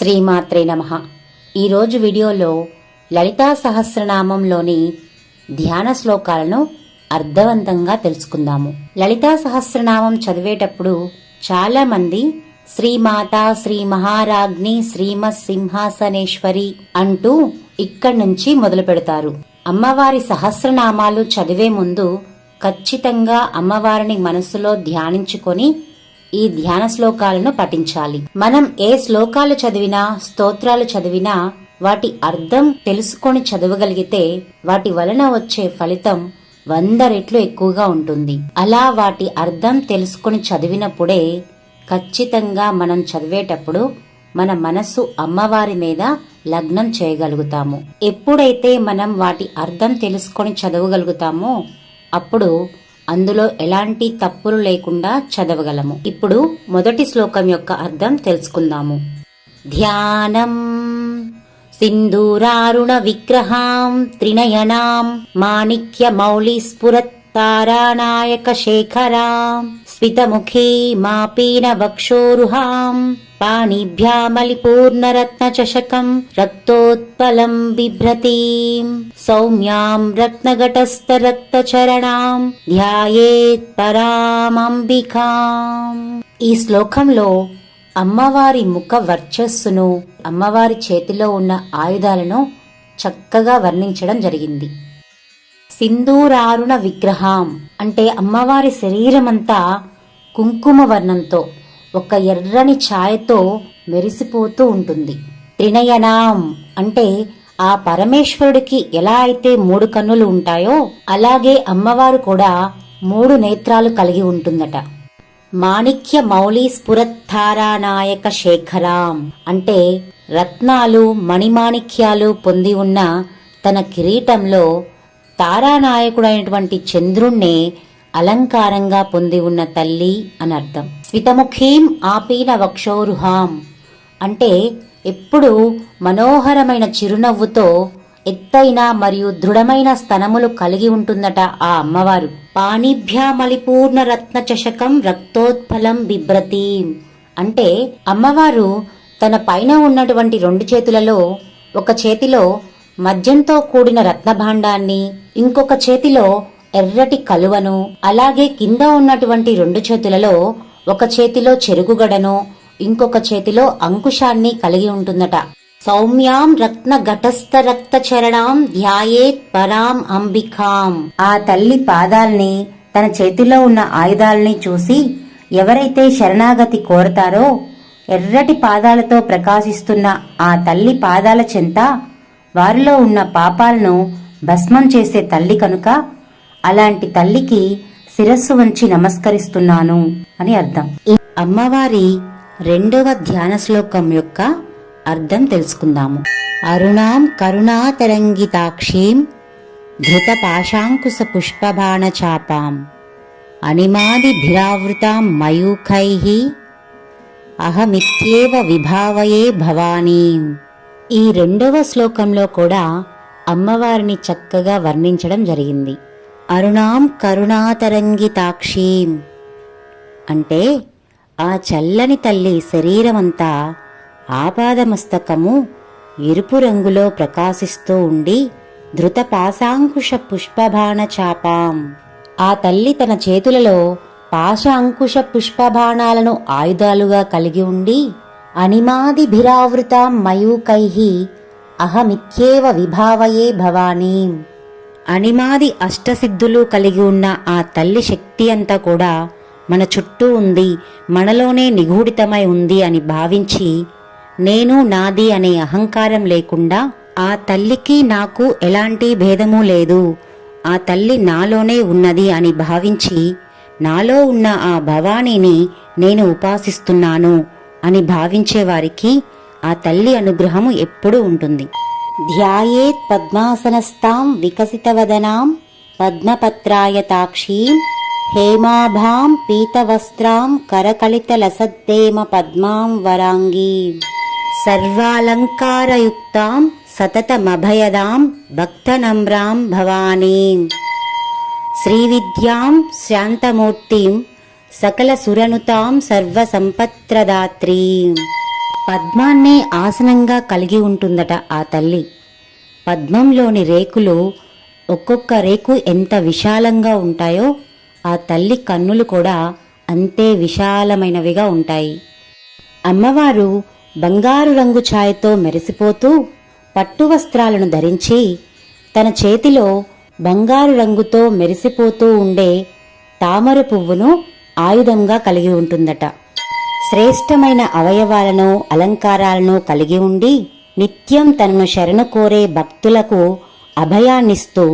శ్రీమాత్రే నమ. ఈరోజు వీడియోలో లలితా సహస్రనామంలోని ధ్యాన శ్లోకాలను అర్థవంతంగా తెలుసుకుందాము. లలితా సహస్రనామం చదివేటప్పుడు చాలామంది శ్రీమాత శ్రీ మహారాజ్ని శ్రీమ సింహాసనేశ్వరి అంటూ ఇక్కడి నుంచి మొదలు పెడతారు. అమ్మవారి సహస్రనామాలు చదివే ముందు ఖచ్చితంగా అమ్మవారిని మనసులో ధ్యానించుకొని ఈ ధ్యాన శ్లోకాలను పఠించాలి. మనం ఏ శ్లోకాలు చదివినా స్తోత్రాలు చదివినా వాటి అర్థం తెలుసుకొని చదవగలిగితే వాటి వలన వచ్చే ఫలితం వంద రెట్లు ఎక్కువగా ఉంటుంది. అలా వాటి అర్థం తెలుసుకొని చదివినప్పుడే ఖచ్చితంగా మనం చదివేటప్పుడు మన మనస్సు అమ్మవారి మీద లగ్నం చేయగలుగుతాము. ఎప్పుడైతే మనం వాటి అర్థం తెలుసుకొని చదవగలుగుతామో అప్పుడు అందులో ఎలాంటి తప్పులు లేకుండా చదవగలము. ఇప్పుడు మొదటి శ్లోకం యొక్క అర్థం తెలుసుకుందాము. ధ్యానం. సింధూరారుణ విగ్రహాం త్రినయనాం మాణిక్య మౌళి స్ఫురత్ తారానాయక శేఖరాం స్ఫితముఖీ మాపీన వక్షోరుహాం పాణిభ్యామలిపూర్ణరత్నచషకం రక్తోత్పలం బిభ్రతీం సౌమ్యాం రత్నఘటస్థరక్తచరణాం ధ్యాయేత్ పరామంబికాం ఈ శ్లోకంలో అమ్మవారి ముఖ వర్చస్సును అమ్మవారి చేతిలో ఉన్న ఆయుధాలను చక్కగా వర్ణించడం జరిగింది. సింధూరారుణ విగ్రహం అంటే అమ్మవారి శరీరమంతా కుంకుమ వర్ణంతో ఒక ఎర్రని ఛాయతో మెరిసిపోతూ ఉంటుంది. త్రినయనాం అంటే ఆ పరమేశ్వరుడికి ఎలా అయితే మూడు కన్నులు ఉంటాయో అలాగే అమ్మవారు కూడా మూడు నేత్రాలు కలిగి ఉంటుందట. మాణిక్య మౌళి స్ఫురత్తారానాయక శేఖరాం అంటే రత్నాలు మణిమాణిక్యాలు పొంది ఉన్న తన కిరీటంలో తారానాయకుడైనటువంటి చంద్రుణ్ణే అలంకారంగా పొంది ఉన్న తల్లి అని అర్థం. స్వితముఖీం ఆపీన వక్షోరుహాం. అంటే ఎప్పుడు మనోహరమైన చిరునవ్వుతో ఎత్తైన మరియు దృఢమైన స్తనములు కలిగి ఉంటుందట ఆ అమ్మవారు. పాణిభ్యామలిపూర్ణ రత్న చషకం రక్తోత్పలం బిభ్రతీం. అంటే అమ్మవారు తన పైన ఉన్నటువంటి రెండు చేతులలో ఒక చేతిలో మద్యంతో కూడిన రత్నభాండాన్ని ఇంకొక చేతిలో ఎర్రటి కలువను అలాగే కింద ఉన్నటువంటి రెండు చేతులలో ఒక చేతిలో చెరుగుగడను ఇంకొక చేతిలో అంకుశాన్ని కలిగి ఉంటుందట. సౌమ్యాం రత్న ఘటస్థ రక్త చరణాం ధ్యాయేత్ పరాం అంబికాం. ఆ తల్లి పాదాల్ని తన చేతిలో ఉన్న ఆయుధాల్ని చూసి ఎవరైతే శరణాగతి కోరతారో ఎర్రటి పాదాలతో ప్రకాశిస్తున్న ఆ తల్లి పాదాల చెంత వారిలో ఉన్న పాపాలను భస్మం చేసే తల్లి కనుక అలాంటి తల్లికి శిరస్సు వంచి నమస్కరిస్తున్నాను అని అర్థం. అమ్మవారి రెండవ ధ్యాన శ్లోకం యొక్క అర్థం తెలుసుకుందాము. అరుణాం కరుణాతరంగితాక్షీం ధృత పాశాంకుశ పుష్పబాణ చాపాం అనిమాదిభిరావృతాం మయూఖై అహమిత్యేవ విభావయే భవానీం. ఈ రెండవ శ్లోకంలో కూడా అమ్మవారిని చక్కగా వర్ణించడం జరిగింది. అరుణాం కరుణాతరంగితాక్షీం. అంటే ఆ చల్లని తల్లి శరీరమంతా ఆపాదమస్తకము ఎరుపు రంగులో ప్రకాశిస్తూ ఉండి ధృత పాశాంకుశ పుష్పబాణ చాపాం. ఆ తల్లి తన చేతులలో పాశాంకుశ పుష్పబాణాలను ఆయుధాలుగా కలిగి ఉండి అనిమాదిభిరావృతాం మయూకైః అహమిత్యేవ విభావయే భవానీం. అనిమాది అష్టసిద్ధులు కలిగి ఉన్న ఆ తల్లి శక్తి అంతా కూడా మన చుట్టూ ఉంది మనలోనే నిగూఢితమై ఉంది అని భావించి నేను నాది అనే అహంకారం లేకుండా ఆ తల్లికి నాకు ఎలాంటి భేదము లేదు ఆ తల్లి నాలోనే ఉన్నది అని భావించి నాలో ఉన్న ఆ భవానీని నేను ఉపాసిస్తున్నాను అని భావించేవారికి ఆ తల్లి అనుగ్రహము ఎప్పుడూ ఉంటుంది. ధ్యాయేత్ పద్మాసనస్థాం వికసితవదనాం పద్మపత్రాయతాక్షీం హేమాభాం పీతవస్త్రాం కరకలితలసద్దేమ పద్మాం వరాంగీం. సర్వాలంకారయుక్తాం సతతమభయదాం భక్తనమ్రాం భవానీం. శ్రీవిద్యాం శాంతమూర్తిం సకల సురనుతాం సర్వసంపత్రదాత్రీం. పద్మాన్నే ఆసనంగా కలిగి ఉంటుందట ఆ తల్లి. పద్మంలోని రేకులు ఒక్కొక్క రేకు ఎంత విశాలంగా ఉంటాయో ఆ తల్లి కన్నులు కూడా అంతే విశాలమైనవిగా ఉంటాయి. అమ్మవారు బంగారు రంగు ఛాయతో మెరిసిపోతూ పట్టు వస్త్రాలను ధరించి తన చేతిలో బంగారు రంగుతో మెరిసిపోతూ ఉండే తామర పువ్వును ఆయుధంగా కలిగి ఉంటుందట. శ్రేష్టమైన అవయవాలను అలంకారాలను కలిగి ఉండి నిత్యం తనను శరణు కోరే భక్తులకు అభయాన్నిస్తూ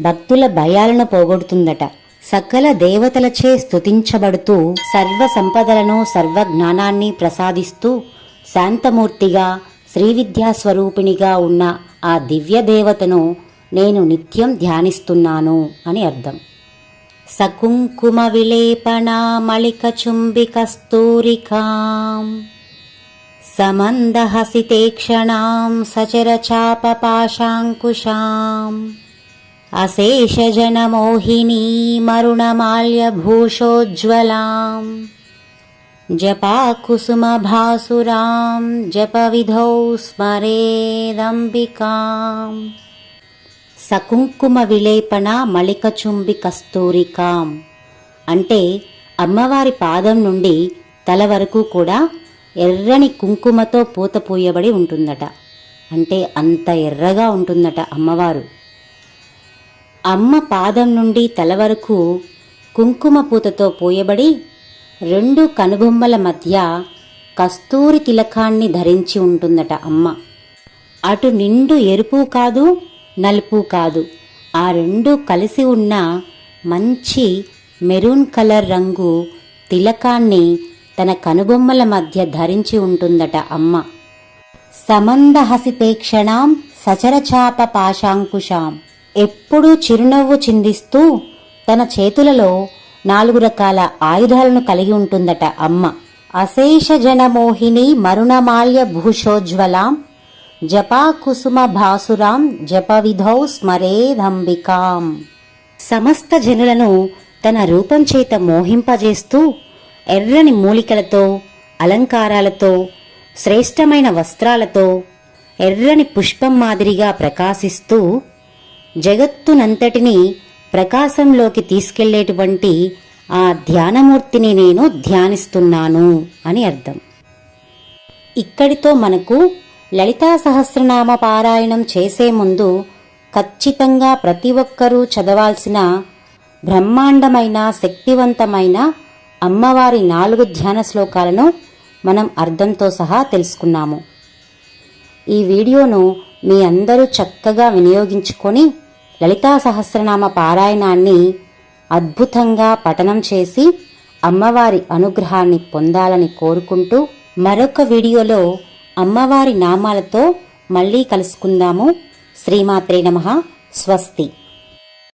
భక్తుల భయాలను పోగొడుతుందట. సకల దేవతలచే స్తుతించబడుతూ సర్వ సంపదలను సర్వ జ్ఞానాన్ని ప్రసాదిస్తూ శాంతమూర్తిగా శ్రీవిద్యాస్వరూపిణిగా ఉన్న ఆ దివ్య దేవతను నేను నిత్యం ధ్యానిస్తున్నాను అని అర్థం. सकुङ्कुमविलेपनामलिकचुम्बिकस्तूरिकां समन्दहसितेक्षणां सचरचापपाशाङ्कुशाम्। अशेषजनमोहिनीमरुणमाल्यभूषोज्ज्वलाम् जपाकुसुमभासुरां जपविधौ स्मरेदम्बिकाम्। సకుంకుమ విలేపన మళికచుంబి కస్తూరికాం. అంటే అమ్మవారి పాదం నుండి తల వరకు కూడా ఎర్రని కుంకుమతో పూత పూయబడి ఉంటుందట. అంటే అంత ఎర్రగా ఉంటుందట అమ్మవారు. అమ్మ పాదం నుండి తల వరకు కుంకుమ పూతతో పూయబడి రెండు కనుబొమ్మల మధ్య కస్తూరి తిలకాన్ని ధరించి ఉంటుందట అమ్మ. అటు నిండు ఎరుపు కాదు నలుపు కాదు. ఆ రెండు కలిసి ఉన్న మంచి మెరూన్ కలర్ రంగు తిలకాన్ని తన కనుబొమ్మల మధ్య ధరించి ఉంటుందట అమ్మ. సమందహసితేక్షణాం సచరచాప పాశాంకుశాం. ఎప్పుడూ చిరునవ్వు చిందిస్తూ తన చేతులలో నాలుగు రకాల ఆయుధాలను కలిగి ఉంటుందట అమ్మ. అశేష జనమోహిని మరుణమాల్య భూషోజ్వలాం జపాకుసుమ భాసురాం జపవిధౌ స్మరేదంబికాం సమస్త జనులను తన రూపం చేత మోహింపజేస్తూ ఎర్రని మూలికలతో అలంకారాలతో శ్రేష్టమైన వస్త్రాలతో ఎర్రని పుష్పం మాదిరిగా ప్రకాశిస్తూ జగత్తునంతటినీ ప్రకాశంలోకి తీసుకెళ్ళేటువంటి ఆ ధ్యానమూర్తిని నేను ధ్యానిస్తున్నాను అని అర్థం. ఇక్కడితో మనకు లలితా సహస్రనామ పారాయణం చేసే ముందు ఖచ్చితంగా ప్రతి ఒక్కరూ చదవాల్సిన బ్రహ్మాండమైన శక్తివంతమైన అమ్మవారి నాలుగు ధ్యాన శ్లోకాలను మనం అర్థంతో సహా తెలుసుకున్నాము. ఈ వీడియోను మీ అందరూ చక్కగా వినియోగించుకొని లలితా సహస్రనామ పారాయణాన్ని అద్భుతంగా పఠనం చేసి అమ్మవారి అనుగ్రహాన్ని పొందాలని కోరుకుంటూ మరొక వీడియోలో అమ్మవారి నామాలతో మళ్ళీ కలుసుకుందాము. శ్రీమాత్రే నమ. స్వస్తి.